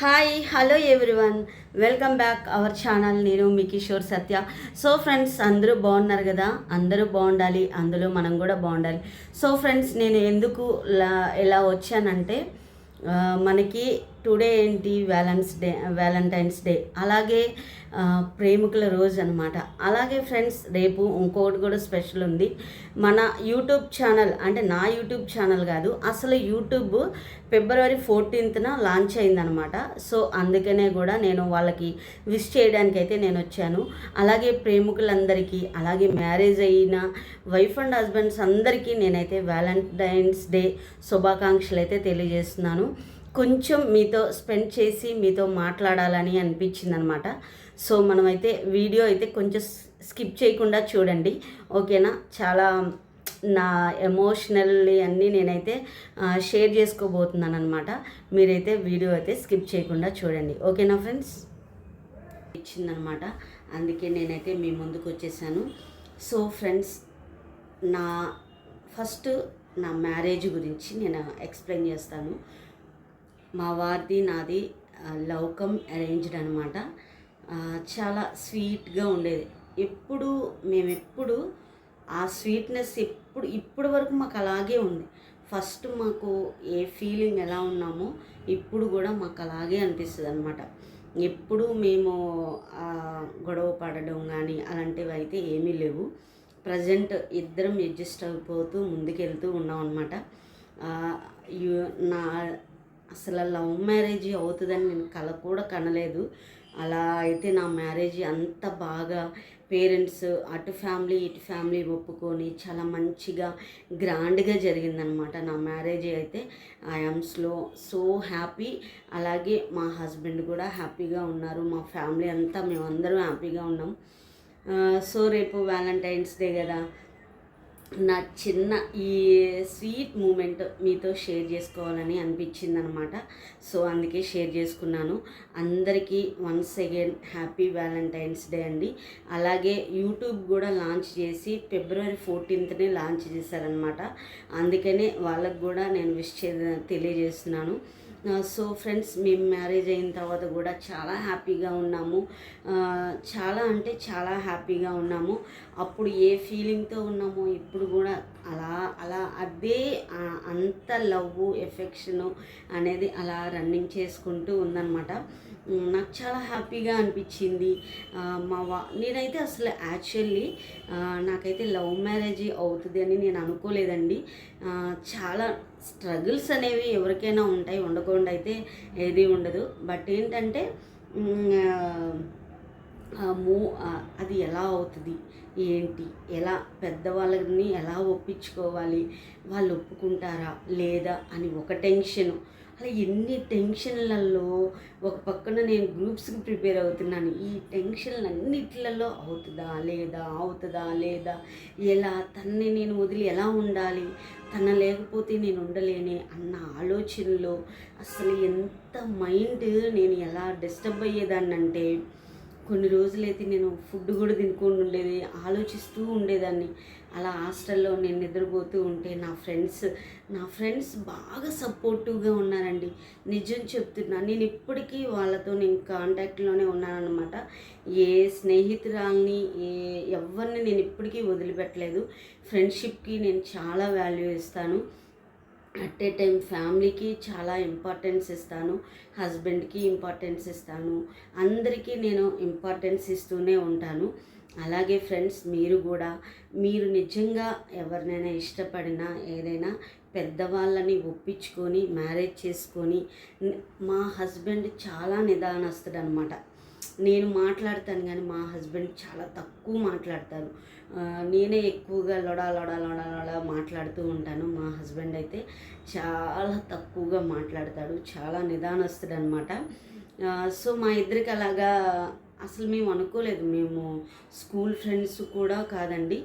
Hi hello everyone welcome back our channel నేను మీ Kishore Satya. So friends అందరూ బాగున్నారు కదా? అందరూ బాగుండాలి. అందులో మనం కూడా బాగుండాలి. సో ఫ్రెండ్స్ నేను ఎందుకు లా- ఎలా వచ్చానంటే మనకి టుడే ఏంటి? Valentine's Day Valentine's Day. అలాగే ప్రేమికుల రోజు అనమాట అలాగే ఫ్రెండ్స్ రేపు ఇంకొకటి కూడా స్పెషల్ ఉంది. మన యూట్యూబ్ ఛానల్ అంటే నా యూట్యూబ్ ఛానల్ కాదు అసలు యూట్యూబ్ ఫిబ్రవరి ఫోర్టీన్త్న లాంచ్ అయిందనమాట సో అందుకనే కూడా నేను వాళ్ళకి విష్ చేయడానికి అయితే నేను వచ్చాను. అలాగే ప్రేమికులందరికీ అలాగే మ్యారేజ్ అయిన వైఫ్ అండ్ హస్బెండ్స్ అందరికీ నేనైతే వ్యాలంటైన్స్ డే శుభాకాంక్షలు అయితే తెలియజేస్తున్నాను. కొంచెం మీతో స్పెండ్ చేసి మీతో మాట్లాడాలని అనిపించింది అనమాట సో మనమైతే వీడియో అయితే కొంచెం స్కిప్ చేయకుండా చూడండి. ఓకేనా? చాలా నా ఎమోషనల్లీ అన్నీ నేనైతే షేర్ చేసుకోబోతున్నాను అనమాట మీరైతే వీడియో అయితే స్కిప్ చేయకుండా చూడండి. ఓకేనా ఫ్రెండ్స్? ఇచ్చిందనమాట. అందుకే నేనైతే మీ ముందుకు వచ్చేసాను. సో ఫ్రెండ్స్ నా ఫస్ట్ నా మ్యారేజ్ గురించి నేను ఎక్స్ప్లెయిన్ చేస్తాను. మా వారిది నాది లవ్ అరేంజ్డ్ అనమాట చాలా స్వీట్గా ఉండేది. ఎప్పుడు మేమెప్పుడు ఆ స్వీట్నెస్ ఎప్పుడు ఇప్పటి వరకు మాకు అలాగే ఉంది. ఫస్ట్ మాకు ఏ ఫీలింగ్ ఎలా ఉన్నామో ఇప్పుడు కూడా మాకు అలాగే అనిపిస్తుంది అనమాట ఎప్పుడు మేము గొడవ పడడం కానీ అలాంటివి అయితే ఏమీ లేవు. ప్రజెంట్ ఇద్దరం అడ్జస్ట్ అయిపోతూ ముందుకెళ్తూ ఉన్నాం అనమాట నా అసలు లవ్ మ్యారేజ్ అవుతుందని నేను కల కూడా కనలేదు. అలా అయితే నా మ్యారేజ్ అంత బాగా పేరెంట్స్ అటు ఫ్యామిలీ ఇటు ఫ్యామిలీ ఒప్పుకొని చాలా మంచిగా గ్రాండ్గా జరిగిందనమాట నా మ్యారేజ్ అయితే. ఐఎమ్ స్లో సో హ్యాపీ అలాగే మా హస్బెండ్ కూడా హ్యాపీగా ఉన్నారు. మా ఫ్యామిలీ అంతా మేమందరం హ్యాపీగా ఉన్నాం. సో రేపు వ్యాలంటైన్స్ డే కదా. నా చిన్న ఈ స్వీట్ మూమెంట్ మీతో షేర్ చేసుకోవాలని అనిపించింది అనమాట సో అందుకే షేర్ చేసుకున్నాను. అందరికీ once again happy Valentine's Day అండి. అలాగే యూట్యూబ్ కూడా లాంచ్ చేసి ఫిబ్రవరి ఫోర్టీన్త్నే లాంచ్ చేశారనమాట. అందుకనే వాళ్ళకు కూడా నేను విష్ చే తెలియజేస్తున్నాను. సో ఫ్రెండ్స్ మేము మ్యారేజ్ అయిన తర్వాత కూడా చాలా హ్యాపీగా ఉన్నాము. చాలా అంటే చాలా హ్యాపీగా ఉన్నాము. అప్పుడు ఏ ఫీలింగ్తో ఉన్నామో ఇప్పుడు కూడా అలా అలా అదే అంత లవ్ ఎఫెక్షను అనేది అలా రన్నింగ్ చేసుకుంటూ ఉందన్నమాట. నాకు చాలా హ్యాపీగా అనిపించింది. మా వా నేనైతే అసలు యాక్చువల్లీ నాకైతే లవ్ మ్యారేజ్ అవుతుంది అని నేను అనుకోలేదండి. చాలా స్ట్రగుల్స్ అనేవి ఎవరికైనా ఉంటాయి ఉండకుండా అయితే ఏది ఉండదు. బట్ ఏంటంటే మూ అది ఎలా అవుతుంది? ఏంటి? ఎలా? పెద్దవాళ్ళని ఎలా ఒప్పించుకోవాలి? వాళ్ళు ఒప్పుకుంటారా? లేదా? అని ఒక టెన్షను. అలా ఎన్ని టెన్షన్లలో ఒక పక్కన నేను గ్రూప్స్కి ప్రిపేర్ అవుతున్నాను. ఈ టెన్షన్లన్నిట్లలో అవుతుందా? లేదా? అవుతుందా? లేదా? ఎలా? తన్ని నేను వదిలి ఎలా ఉండాలి? తన లేకపోతే నేను ఉండలేనే అన్న ఆలోచనలో అసలు ఎంత మైండ్ నేను ఎలా డిస్టర్బ్ అయ్యేదాన్ని అంటే కొన్ని రోజులైతే నేను ఫుడ్ కూడా తినుకొని ఉండేది ఆలోచిస్తూ ఉండేదాన్ని. అలా హాస్టల్లో నేను నిద్రపోతూ ఉంటే నా ఫ్రెండ్స్ నా ఫ్రెండ్స్ బాగా సపోర్టివ్గా ఉన్నారండి. నిజం చెప్తున్నా నేను ఇప్పటికీ వాళ్ళతో నేను కాంటాక్ట్లోనే ఉన్నానన్నమాట. ఏ స్నేహితురాల్ని ఏ ఎవరిని నేను ఇప్పటికీ వదిలిపెట్టలేదు. ఫ్రెండ్షిప్కి నేను చాలా వాల్యూ ఇస్తాను. అట్ ఏ టైం ఫ్యామిలీకి చాలా ఇంపార్టెన్స్ ఇస్తాను హస్బెండ్కి ఇంపార్టెన్స్ ఇస్తాను అందరికీ నేను ఇంపార్టెన్స్ ఇస్తూనే ఉంటాను. అలాగే ఫ్రెండ్స్ మీరు కూడా మీరు నిజంగా ఎవరినైనా ఇష్టపడినా ఏదైనా పెద్దవాళ్ళని ఒప్పించుకొని మ్యారేజ్ చేసుకొని మా హస్బెండ్ చాలా నిదానస్తుడు అనమాట నేను మాట్లాడతాను కానీ మా హస్బెండ్ చాలా తక్కువ మాట్లాడతారు. నేనే ఎక్కువగా లొడా లొడా లొడా లొడా మాట్లాడుతూ ఉంటాను. మా హస్బెండ్ అయితే చాలా తక్కువగా మాట్లాడతాడు. చాలా నిదానస్తుడు అనమాట సో మా ఇద్దరికి అలాగా అసలు మేము అనుకోలేదు. మేము స్కూల్ ఫ్రెండ్స్ కూడా కాదండి.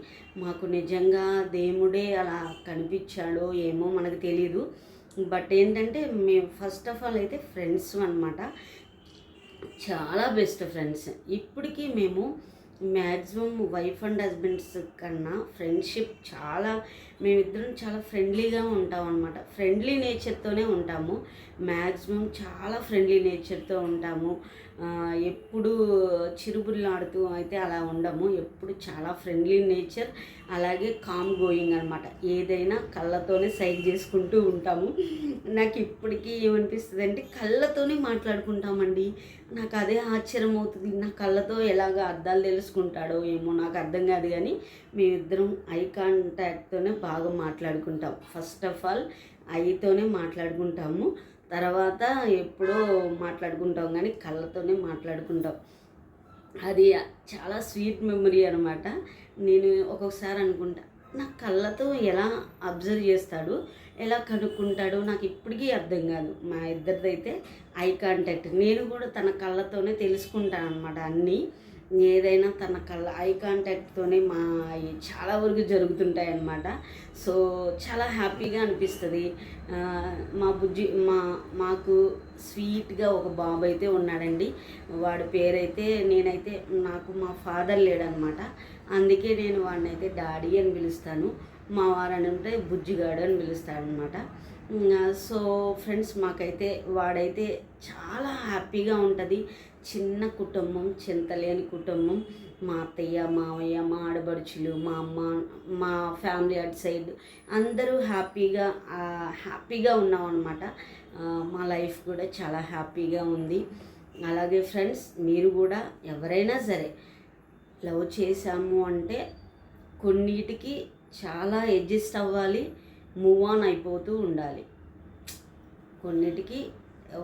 మాకు నిజంగా దేవుడే అలా కనిపించాడో ఏమో మనకు తెలియదు బట్ ఏంటంటే మేము ఫస్ట్ ఆఫ్ ఆల్ అయితే ఫ్రెండ్స్ అనమాట చాలా బెస్ట్ ఫ్రెండ్స్. ఇప్పటికీ మేము మ్యాక్సిమం వైఫ్ అండ్ హస్బెండ్స్ కన్నా ఫ్రెండ్షిప్ చాలా మేమిద్దరం చాలా ఫ్రెండ్లీగా ఉంటాం అనమాట ఫ్రెండ్లీ నేచర్తోనే ఉంటాము. మ్యాక్సిమం చాలా ఫ్రెండ్లీ నేచర్తో ఉంటాము. ఎప్పుడు చిరుబుల్లాడుతూ అయితే అలా ఉండము. ఎప్పుడు చాలా ఫ్రెండ్లీ నేచర్ అలాగే కామ్ గోయింగ్ అనమాట ఏదైనా కళ్ళతోనే సైడ్ చేసుకుంటూ ఉంటాము. నాకు ఇప్పటికీ ఏమనిపిస్తుంది అంటే కళ్ళతోనే మాట్లాడుకుంటామండి. నాకు అదే ఆశ్చర్యం అవుతుంది నా కళ్ళతో ఎలాగ అర్థాలు తెలుసుకుంటాడో ఏమో నాకు అర్థం కాదు కానీ మేమిద్దరం ఐ కాంటాక్ట్తోనే బాగా మాట్లాడుకుంటాం. ఫస్ట్ ఆఫ్ ఆల్ ఐతోనే మాట్లాడుకుంటాము. తర్వాత ఎప్పుడో మాట్లాడుకుంటాం కానీ కళ్ళతోనే మాట్లాడుకుంటాం. అది చాలా స్వీట్ మెమరీ అనమాట నేను ఒక్కొక్కసారి అనుకుంటా నా కళ్ళతో ఎలా అబ్జర్వ్ చేస్తాడు ఎలా కనుక్కుంటాడో నాకు ఇప్పటికీ అర్థం కాదు. మా ఇద్దరిదైతే ఐ కాంటాక్ట్. నేను కూడా తన కళ్ళతోనే తెలుసుకుంటాను అనమాట అన్నీ. ఏదైనా తన కళ్ళ ఐ కాంటాక్ట్తోనే మా చాలా వరకు జరుగుతుంటాయి అన్నమాట సో చాలా హ్యాపీగా అనిపిస్తుంది. మా బుజ్జి మా మాకు స్వీట్గా ఒక బాబు అయితే ఉన్నాడండి. వాడి పేరైతే నేనైతే నాకు మా ఫాదర్ లేడనమాట అందుకే నేను వాడిని అయితే డాడీ అని పిలుస్తాను. మా వారని ఉంటే బుజ్జిగాడు అని పిలుస్తాడనమాట సో ఫ్రెండ్స్ మాకైతే వాడైతే చాలా హ్యాపీగా ఉంటుంది. చిన్న కుటుంబం చింతలేని కుటుంబం. మా అత్తయ్య మావయ్య మా ఆడబడుచులు మా అమ్మ మా ఫ్యామిలీ అటు సైడ్ అందరూ హ్యాపీగా హ్యాపీగా ఉన్నాం అనమాట మా లైఫ్ కూడా చాలా హ్యాపీగా ఉంది. అలాగే ఫ్రెండ్స్ మీరు కూడా ఎవరైనా సరే లవ్ చేశాము అంటే కొన్నిటికి చాలా అడ్జస్ట్ అవ్వాలి మూవ్ ఆన్ అయిపోతూ ఉండాలి. కొన్నిటికి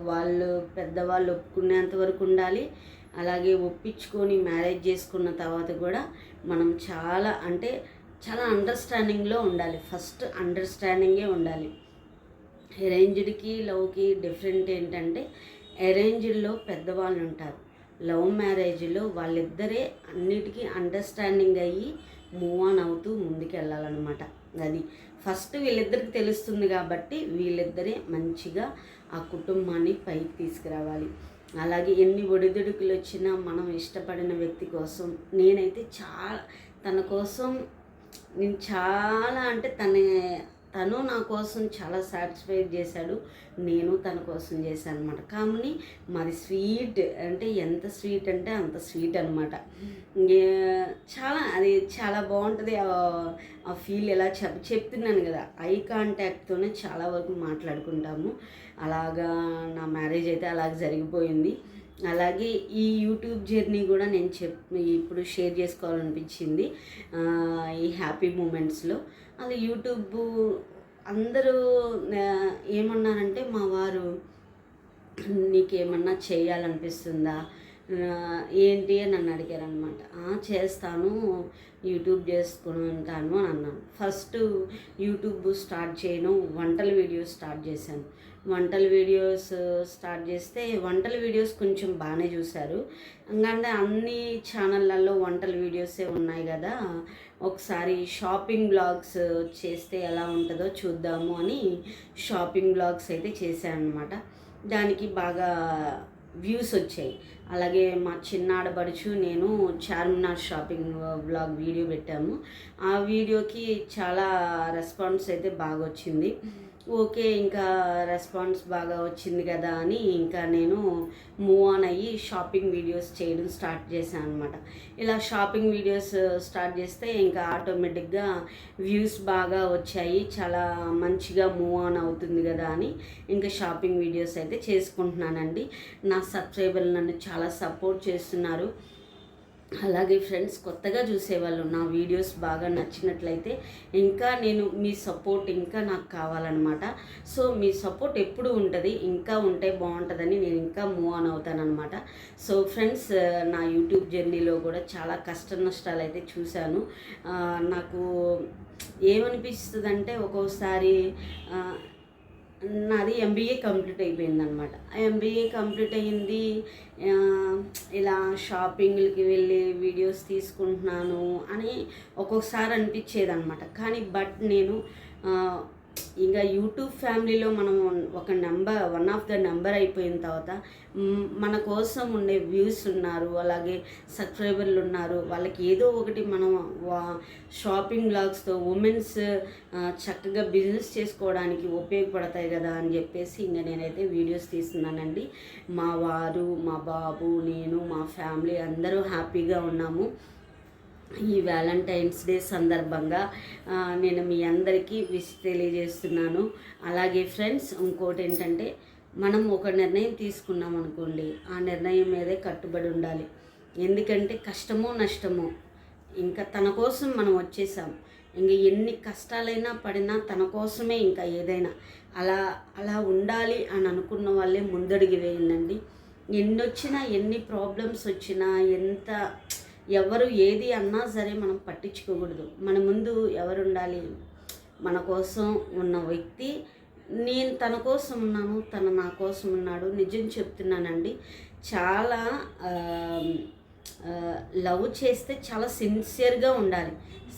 వాళ్ళు పెద్దవాళ్ళు ఒప్పుకునేంత వరకు ఉండాలి. అలాగే ఒప్పించుకొని మ్యారేజ్ చేసుకున్న తర్వాత కూడా మనం చాలా అంటే చాలా అండర్స్టాండింగ్లో ఉండాలి. ఫస్ట్ అండర్స్టాండింగే ఉండాలి. అరేంజ్డ్కి లవ్కి డిఫరెంట్ ఏంటంటే అరేంజ్డ్లో పెద్దవాళ్ళు ఉంటారు. లవ్ మ్యారేజ్లో వాళ్ళిద్దరే అన్నిటికీ అండర్స్టాండింగ్ అయ్యి మూవ్ ఆన్ అవుతూ ముందుకు వెళ్ళాలన్నమాట అది ఫస్ట్ వీళ్ళిద్దరికి తెలుస్తుంది కాబట్టి వీళ్ళిద్దరే మంచిగా ఆ కుటుంబాన్ని పైకి తీసుకురావాలి. అలాగే ఎన్ని ఒడిదుడుకులు వచ్చినా మనం ఇష్టపడిన వ్యక్తి కోసం నేనైతే చాలా తన కోసం నేను చాలా అంటే తన తను నా కోసం చాలా సాటిస్ఫైడ్ చేశాడు. నేను తన కోసం చేశాను అనమాట కానీ మాది స్వీట్ అంటే ఎంత స్వీట్ అంటే అంత స్వీట్ అనమాట చాలా అది చాలా బాగుంటుంది. ఆ ఫీల్ ఎలా చెప్ చెప్తున్నాను కదా ఐ కాంటాక్ట్తోనే చాలా వరకు మాట్లాడుకుంటాము. అలాగా నా మ్యారేజ్ అయితే అలాగ జరిగిపోయింది. అలాగే ఈ యూట్యూబ్ జర్నీ కూడా నేను చెప్ ఇప్పుడు షేర్ చేసుకోవాలనిపించింది ఈ హ్యాపీ మూమెంట్స్లో. అలా యూట్యూబ్ అందరూ ఏమన్నారంటే మా వారు నీకేమన్నా చేయాలనిపిస్తుందా? ఏంటి? అని నన్ను అడిగారు అనమాట చేస్తాను యూట్యూబ్ చేసుకుని ఉంటాను అని అన్నాను. ఫస్ట్ యూట్యూబ్ స్టార్ట్ చేయను వంటల వీడియోస్ స్టార్ట్ చేశాను. వంటల వీడియోస్ స్టార్ట్ చేస్తే వంటల వీడియోస్ కొంచెం బాగానే చూశారు. ఎందుకంటే అన్ని ఛానళ్ళల్లో వంటల వీడియోసే ఉన్నాయి కదా. ఒకసారి షాపింగ్ బ్లాగ్స్ చేస్తే ఎలా ఉంటుందో చూద్దాము అని షాపింగ్ బ్లాగ్స్ అయితే చేశానమాట దానికి బాగా వ్యూస్ వచ్చాయి. అలాగే మా చిన్న ఆడబడుచు నేను చార్మినార్ షాపింగ్ బ్లాగ్ వీడియో పెట్టాము. ఆ వీడియోకి చాలా రెస్పాన్స్ అయితే బాగా వచ్చింది. ఓకే ఇంకా రెస్పాన్స్ బాగా వచ్చింది కదా అని ఇంకా నేను మూవ్ ఆన్ అయ్యి షాపింగ్ వీడియోస్ చేయడం స్టార్ట్ చేశాను అనమాట ఇలా షాపింగ్ వీడియోస్ స్టార్ట్ చేస్తే ఇంకా ఆటోమేటిక్గా వ్యూస్ బాగా వచ్చాయి చాలా మంచిగా మూవ్ ఆన్ అవుతుంది కదా అని ఇంకా షాపింగ్ వీడియోస్ అయితే చేసుకుంటున్నానండి. నా సబ్స్క్రైబర్లు నన్ను చాలా సపోర్ట్ చేస్తున్నారు. అలాగే ఫ్రెండ్స్ కొత్తగా చూసేవాళ్ళు నా వీడియోస్ బాగా నచ్చినట్లయితే ఇంకా నేను మీ సపోర్ట్ ఇంకా నాకు కావాలన్నమాట. సో మీ సపోర్ట్ ఎప్పుడు ఉంటుంది ఇంకా ఉంటే బాగుంటుందని నేను ఇంకా మూవ్ ఆన్ అవుతానమాట సో ఫ్రెండ్స్ నా యూట్యూబ్ జర్నీలో కూడా చాలా కష్ట నష్టాలు అయితే చూశాను. నాకు ఏమనిపిస్తుందంటే ఒక్కోసారి నాది ఎంబీఏ కంప్లీట్ అయిపోయింది అనమాట ఎంబీఏ కంప్లీట్ అయ్యింది. ఇలా షాపింగ్లకి వెళ్ళి వీడియోస్ తీసుకుంటున్నాను అని ఒక్కొక్కసారి అనిపించేది అనమాట కానీ బట్ నేను ఇంకా యూట్యూబ్ ఫ్యామిలీలో మనం ఒక number one of the number అయిపోయిన తర్వాత మన కోసం ఉండే వ్యూస్ ఉన్నారు అలాగే సబ్స్క్రైబర్లు ఉన్నారు వాళ్ళకి ఏదో ఒకటి మనం వా- షాపింగ్ బ్లాగ్స్తో ఉమెన్స్ చక్కగా బిజినెస్ చేసుకోవడానికి ఉపయోగపడతాయి కదా అని చెప్పేసి ఇంకా నేనైతే వీడియోస్ తీస్తున్నానండి. మా వారు మా బాబు నేను మా ఫ్యామిలీ అందరూ హ్యాపీగా ఉన్నాము. ఈ వ్యాలంటైన్స్ డే సందర్భంగా నేను మీ అందరికీ విష్ తెలియజేస్తున్నాను. అలాగే ఫ్రెండ్స్ ఇంకోటి ఏంటంటే మనం ఒక నిర్ణయం తీసుకున్నాం అనుకోండి ఆ నిర్ణయం మీదే కట్టుబడి ఉండాలి. ఎందుకంటే కష్టమో నష్టమో ఇంకా తన కోసం మనం వచ్చేసాం. ఇంక ఎన్ని కష్టాలైనా పడినా తన కోసమే ఇంకా ఏదైనా. అలా అలా ఉండాలి అని అనుకున్న వాళ్ళే ముందడుగు వేయండి ఎన్ని వచ్చినా ఎన్ని ప్రాబ్లమ్స్ వచ్చినా ఎంత ఎవరు ఏది అన్నా సరే మనం పట్టించుకోకూడదు. మన ముందు ఎవరు ఉండాలి మన కోసం ఉన్న వ్యక్తి. నేను తన కోసం ఉన్నాను తను నా కోసం ఉన్నాడు. నిజం చెప్తున్నానండి. చాలా లవ్ చేస్తే చాలా సిన్సియర్గా ఉండాలి.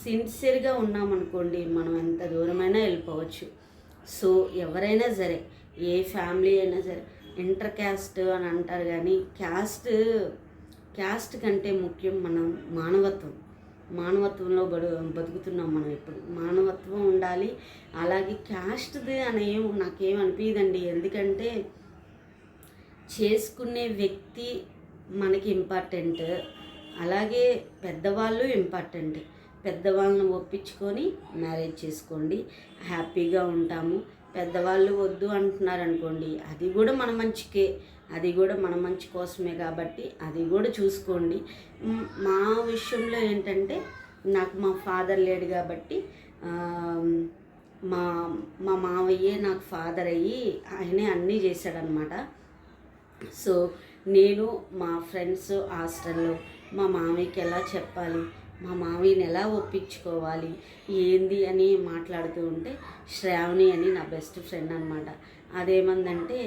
సిన్సియర్గా ఉన్నామనుకోండి మనం ఎంత దూరమైనా వెళ్ళిపోవచ్చు. సో ఎవరైనా సరే ఏ ఫ్యామిలీ అయినా సరే ఇంటర్ క్యాస్ట్ అని అంటారు కానీ క్యాస్ట్ క్యాస్ట్ కంటే ముఖ్యం మనం మానవత్వం. మానవత్వంలో బడు బతుకుతున్నాం మనం ఇప్పుడు. మానవత్వం ఉండాలి. అలాగే క్యాస్ట్ది అని నాకేం అనిపించదండి ఎందుకంటే చేసుకునే వ్యక్తి మనకి ఇంపార్టెంట్. అలాగే పెద్దవాళ్ళు ఇంపార్టెంట్. పెద్దవాళ్ళని ఒప్పించుకొని మ్యారేజ్ చేసుకోండి. హ్యాపీగా ఉంటాము. పెద్దవాళ్ళు వద్దు అంటున్నారు అనుకోండి అది కూడా మన మంచికే. అది కూడా మన మంచి కోసమే కాబట్టి అది కూడా చూసుకోండి. మా విషయంలో ఏంటంటే నాకు మా ఫాదర్ లేడు కాబట్టి మా మా మావయ్యే నాకు ఫాదర్ అయ్యి ఆయనే అన్నీ చేశాడనమాట సో నేను మా ఫ్రెండ్స్ హాస్టల్లో మా మామయ్యకి ఎలా చెప్పాలి మా మామయ్యని ఎలా ఒప్పించుకోవాలి ఏంది అని మాట్లాడుతూ ఉంటే శ్రావణి అని నా బెస్ట్ ఫ్రెండ్ అనమాట అదేమందంటే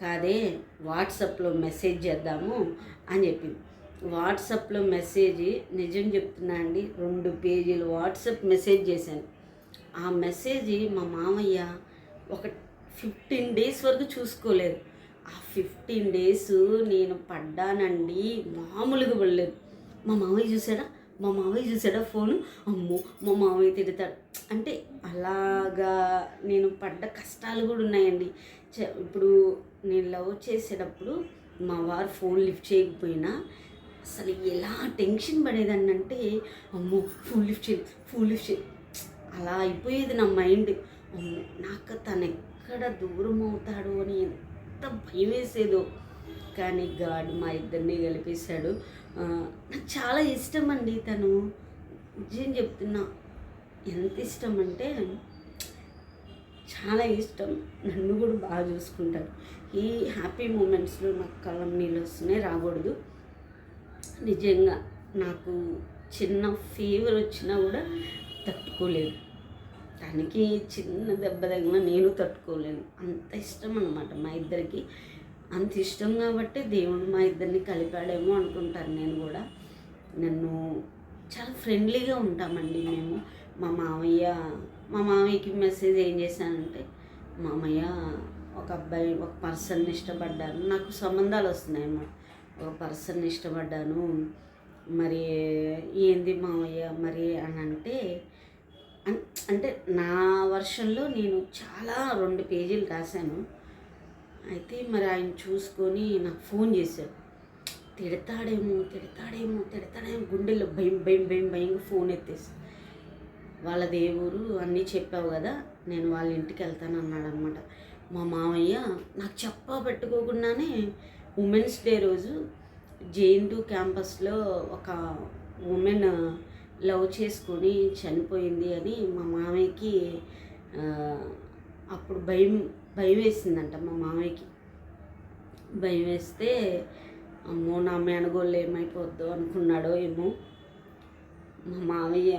కాదే వాట్సాప్లో మెసేజ్ చేద్దాము అని చెప్పింది. వాట్సాప్లో మెసేజ్ నిజం చెప్తున్నా అండి రెండు పేజీలు వాట్సాప్ మెసేజ్ చేశాను. ఆ మెసేజ్ మా మామయ్య ఒక ఫిఫ్టీన్ డేస్ వరకు చూసుకోలేదు. ఆ ఫిఫ్టీన్ డేస్ నేను పడ్డానండి మామూలుగా పడలేదు. మా మామయ్య చూసారా? మా మామయ్య చూసాడా ఫోను అమ్మో మా మామయ్య తిడతాడు. అంటే అలాగా నేను పడ్డ కష్టాలు కూడా ఉన్నాయండి. చ- ఇప్పుడు నేను లవ్ చేసేటప్పుడు మా వారు ఫోన్ లిఫ్ట్ చేయకపోయినా అసలు ఎలా టెన్షన్ పడేదాన్ని అంటే అమ్మో ఫోన్ లిఫ్ట్ చేయి ఫోన్ లిఫ్ట్ చేయి. అలా అయిపోయేది నా మైండ్. అమ్మో నాకు తను ఎక్కడ దూరం అవుతాడు అని ఎంత భయం వేసేదో. కానీ గాడ్ మా ఇద్దరిని కలిపేశాడు. నాకు చాలా ఇష్టం అండి తను. నిజం చెప్తున్నా. ఎంత ఇష్టం అంటే చాలా ఇష్టం. నన్ను కూడా బాగా చూసుకుంటారు. ఈ హ్యాపీ మూమెంట్స్లో నాకు కళ్ళం నీళ్ళు వస్తున్నాయి రాకూడదు. నిజంగా నాకు చిన్న ఫీవర్ వచ్చినా కూడా తట్టుకోలేదు దానికి చిన్న దెబ్బ తగిన నేను తట్టుకోలేను. అంత ఇష్టం అనమాట మా ఇద్దరికి. అంత ఇష్టం కాబట్టి దేవుడు మా ఇద్దరిని కలిపాడేమో అనుకుంటాను నేను కూడా. నన్ను చాలా ఫ్రెండ్లీగా ఉంటామండి మేము. మా మామయ్య మా మామయ్యకి మెసేజ్ ఏం చేశానంటే మామయ్య ఒక అబ్బాయి ఒక పర్సన్ ఇష్టపడ్డాను. నాకు సంబంధాలు వస్తున్నాయి అన్నమాట ఒక పర్సన్ ఇష్టపడ్డాను. మరి ఏంది మామయ్య మరి అని అంటే అంటే నా వర్షంలో నేను చాలా రెండు పేజీలు రాశాను. అయితే మరి ఆయన చూసుకొని నాకు ఫోన్ చేశాడు. తిడతాడేమో తిడతాడేమో తిడతాడేమో గుండెల్లో భయం భయం భయం భయంగా ఫోన్ ఎత్తేసి. వాళ్ళ దేవురు అన్నీ చెప్పావు కదా నేను వాళ్ళ ఇంటికి వెళ్తాను అన్నాడు అనమాట మా మామయ్య నాకు చెప్పా పెట్టుకోకుండానే ఉమెన్స్ డే రోజు జేఎన్టూ క్యాంపస్లో ఒక ఉమెన్ లవ్ చేసుకొని చనిపోయింది అని మా మామయ్యకి అప్పుడు భయం భయం వేసిందంట మా మామయ్యకి. భయం వేస్తే అమ్మో నా మేనగోళ్ళు ఏమైపోద్దో అనుకున్నాడో ఏమో. మా మామయ్య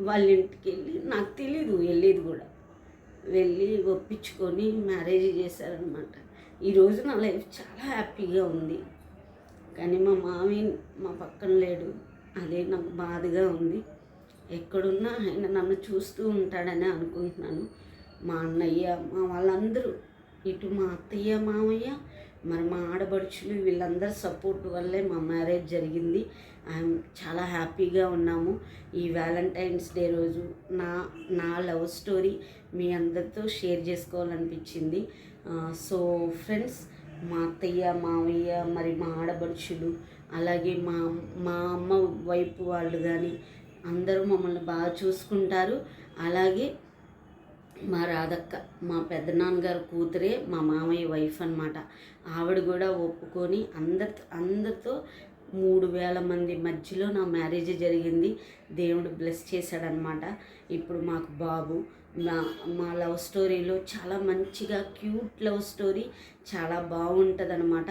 వాళ్ళ ఇంటికి వెళ్ళి నాకు తెలీదు వెళ్ళేది కూడా. వెళ్ళి ఒప్పించుకొని మ్యారేజ్ చేశారనమాట ఈరోజు నా లైఫ్ చాలా హ్యాపీగా ఉంది. కానీ మా మామయ్య మా పక్కన లేడు. అదే నాకు బాధగా ఉంది. ఎక్కడున్నా ఆయన నన్ను చూస్తూ ఉంటాడని అనుకుంటున్నాను. మా అన్నయ్య మా వాళ్ళందరూ. ఇటు మా అత్తయ్య మామయ్య మరి మా ఆడబడుచులు వీళ్ళందరి సపోర్ట్ వల్లే మా మ్యారేజ్ జరిగింది. ఐఎమ్ చాలా హ్యాపీగా ఉన్నాము. ఈ వ్యాలంటైన్స్ డే రోజు నా నా లవ్ స్టోరీ మీ అందరితో షేర్ చేసుకోవాలనిపించింది. సో ఫ్రెండ్స్ మా అత్తయ్య మావయ్య మరి మా ఆడబడుచులు అలాగే మా మా అమ్మ వైపు వాళ్ళు కానీ అందరూ మమ్మల్ని బాగా చూసుకుంటారు. అలాగే మా రాధక్క మా పెద్దనాన్నగారు కూతురే మా మామయ్య వైఫ్ అనమాట ఆవిడ కూడా ఒప్పుకొని అందరి అందరితో మూడు వేల మంది మధ్యలో నా మ్యారేజ్ జరిగింది. దేవుడు బ్లెస్ చేశాడనమాట ఇప్పుడు మాకు బాబు మా మా లవ్ స్టోరీలో చాలా మంచిగా క్యూట్ లవ్ స్టోరీ చాలా బాగుంటుంది అనమాట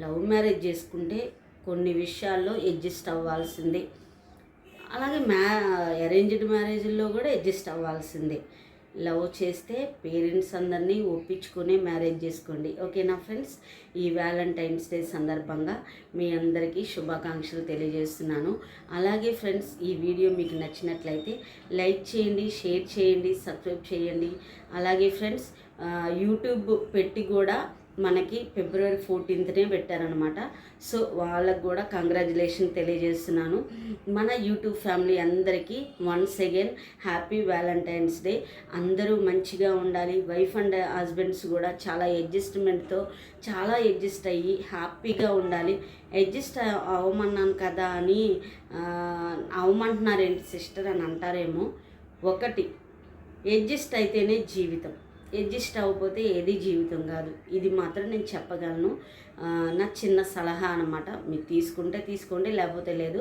లవ్ మ్యారేజ్ చేసుకుంటే కొన్ని విషయాల్లో అడ్జస్ట్ అవ్వాల్సిందే. అలాగే మ్యా అరేంజ్డ్ మ్యారేజ్లో కూడా అడ్జస్ట్ అవ్వాల్సిందే. లవ్ చేస్తే పేరెంట్స్ అందరినీ ఒప్పించుకునే మ్యారేజ్ చేసుకోండి. ఓకేనా ఫ్రెండ్స్? ఈ వ్యాలంటైన్స్ డే సందర్భంగా మీ అందరికీ శుభాకాంక్షలు తెలియజేస్తున్నాను. అలాగే ఫ్రెండ్స్ ఈ వీడియో మీకు నచ్చినట్లయితే లైక్ చేయండి షేర్ చేయండి సబ్స్క్రైబ్ చేయండి. అలాగే ఫ్రెండ్స్ యూట్యూబ్ పెట్టి కూడా మనకి ఫిబ్రవరి ఫోర్టీన్త్నే పెట్టారనమాట సో వాళ్ళకు కూడా కంగ్రాచులేషన్ తెలియజేస్తున్నాను. మన యూట్యూబ్ ఫ్యామిలీ అందరికీ once again happy Valentine's Day. అందరూ మంచిగా ఉండాలి. వైఫ్ అండ్ హస్బెండ్స్ కూడా చాలా అడ్జస్ట్మెంట్తో చాలా అడ్జస్ట్ అయ్యి హ్యాపీగా ఉండాలి. అడ్జస్ట్ అవ్వమన్నాను కదా అని అవమంటున్నారేంటి సిస్టర్ అని అంటారేమో. ఒకటి అడ్జస్ట్ అయితేనే జీవితం. అడ్జస్ట్ అవ్వకపోతే ఏది జీవితం కాదు. ఇది మాత్రం నేను చెప్పగలను. నా చిన్న సలహా అనమాట మీరు తీసుకుంటే తీసుకోండి లేకపోతే లేదు.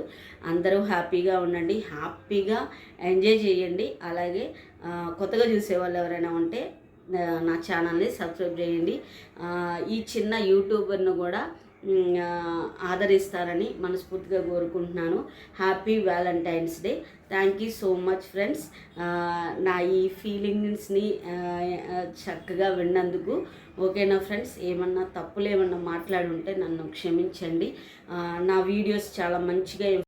అందరూ హ్యాపీగా ఉండండి హ్యాపీగా ఎంజాయ్ చేయండి. అలాగే కొత్తగా చూసేవాళ్ళు ఎవరైనా ఉంటే నా ఛానల్ని సబ్స్క్రైబ్ చేయండి. ఈ చిన్న యూట్యూబర్ను కూడా ఆదరిస్తారని మనస్ఫూర్తిగా కోరుకుంటున్నాను. Happy Valentine's Day thank you so much friends నా ఈ ఫీలింగ్స్ని చక్కగా విన్నందుకు. ఓకేనా ఫ్రెండ్స్ ఏమన్నా తప్పులు ఏమన్నా మాట్లాడుంటే నన్ను క్షమించండి. నా వీడియోస్ చాలా మంచిగా